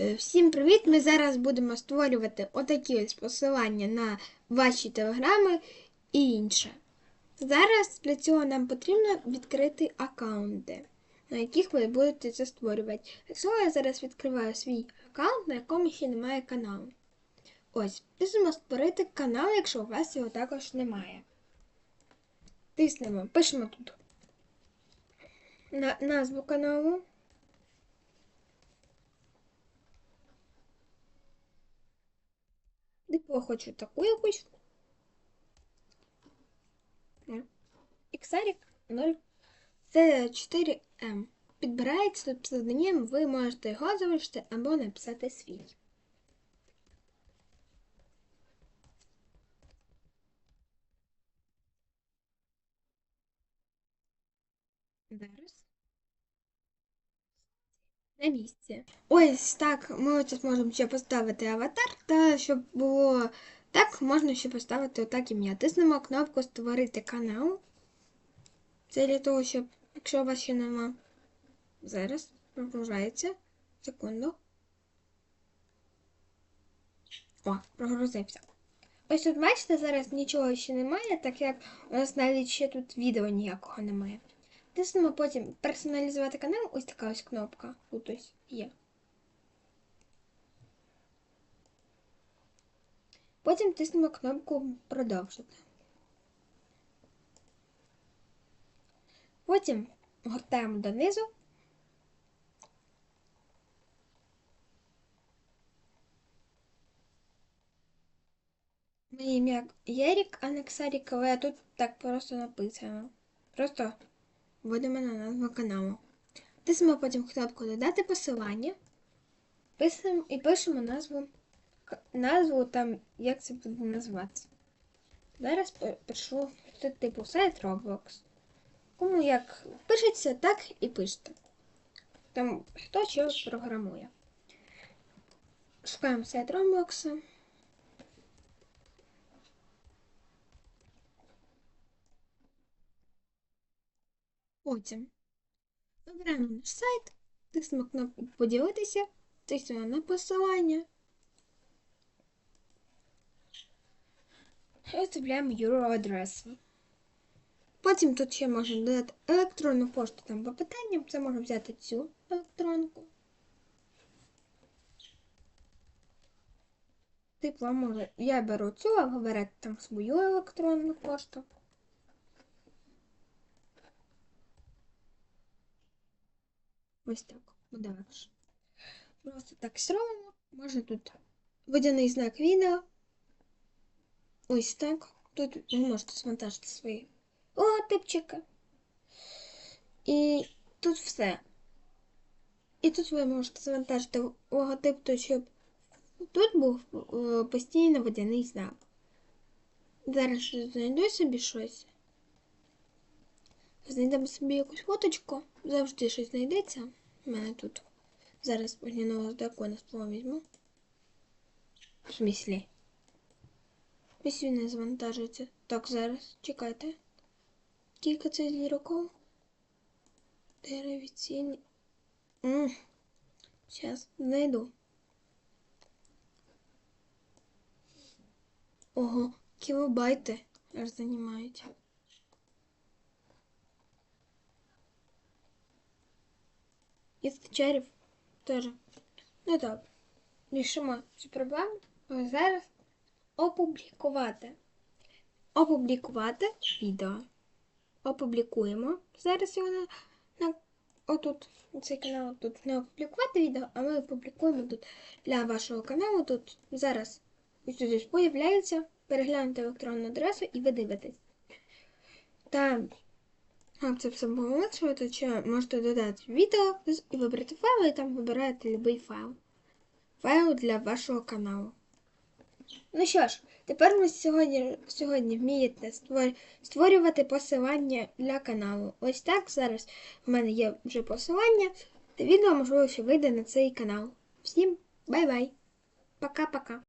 Е, Всім привіт! Ми зараз будемо створювати отакі ось посилання на ваші телеграми і інше. Зараз для цього нам потрібно відкрити аккаунти, на яких ви будете це створювати. Якщо я зараз відкриваю свій аккаунт, на якому ще немає каналу. Ось, тиснемо створити канал, якщо у вас його також немає. Тиснемо, пишемо тут на назву каналу. Хочу таку якусь. Іксарік 0. Це 4М. Підбирається псевдонім, ви можете його залишити або написати свій. Зараз. На місці. Ось так ми тут можемо ще поставити аватар, та щоб було так, можна ще поставити отак ім'я. Тиснемо кнопку Створити канал. Це для того, щоб, якщо у вас ще нема. Зараз прогружається. Секунду. О, прогрузився. Ось тут, бачите, зараз нічого ще немає, так як у нас навіть ще тут відео ніякого немає. Тиснемо потім персоналізувати канал, ось така ось кнопка. Тут ось є. Потім тиснемо кнопку Продовжити. Потім гортаємо донизу. Моє ім'я Єрік, а не Ксарік, але тут так просто написано. Просто вводимо на назву каналу. Тиснемо потім кнопку Додати посилання. І пишемо назву, назву там, як це буде називатися. Зараз пи- пишу типу сайт Roblox. Кому як пишеться, так і пишете. Там хто що програмує. Шукаємо сайт Roblox. Потім Вибираємо наш сайт, тиснемо кнопку Поділитися, тиснемо на посилання. І вставляємо URL адресу. Потім тут ще можна додати електронну пошту там по питанням. Це можна взяти цю електронку. Типу, я беру цю, а ви там свою електронну пошту. Ось так, буде легше. Просто так зробимо. Можна тут водяний знак відео. Ось так. Тут ви можете смонтажити свої логотипчики. І тут все. І тут ви можете завантажити логотип, то щоб тут був е, постійно водяний знак. Зараз знайду собі щось. Знайдемо собі якусь фоточку. Завжди щось знайдеться. У мене тут. Зараз водяного дракона слово візьму. В смислі? Ось він не завантажується. Так, зараз, чекайте. Тільки це зіроков. Деревіційні. Зараз, знайду. Ого, кілобайти аж займають. І скачерів теж. Ну так, рішимо цю проблему. Ось зараз опублікувати. Опублікувати відео. Опублікуємо. Зараз його на, на отут, цей канал тут не опублікувати відео, а ми опублікуємо тут для вашого каналу. Тут зараз ось тут ось появляється. Переглянути електронну адресу і ви дивитесь. Та як це все то ще можете додати відео і вибрати файл, і там вибираєте будь-який файл. Файл для вашого каналу. Ну що ж, тепер ви сьогодні, сьогодні вмієте створ- створювати посилання для каналу. Ось так зараз в мене є вже посилання, та відео, можливо, ще вийде на цей канал. Всім бай-бай! Пока-пока!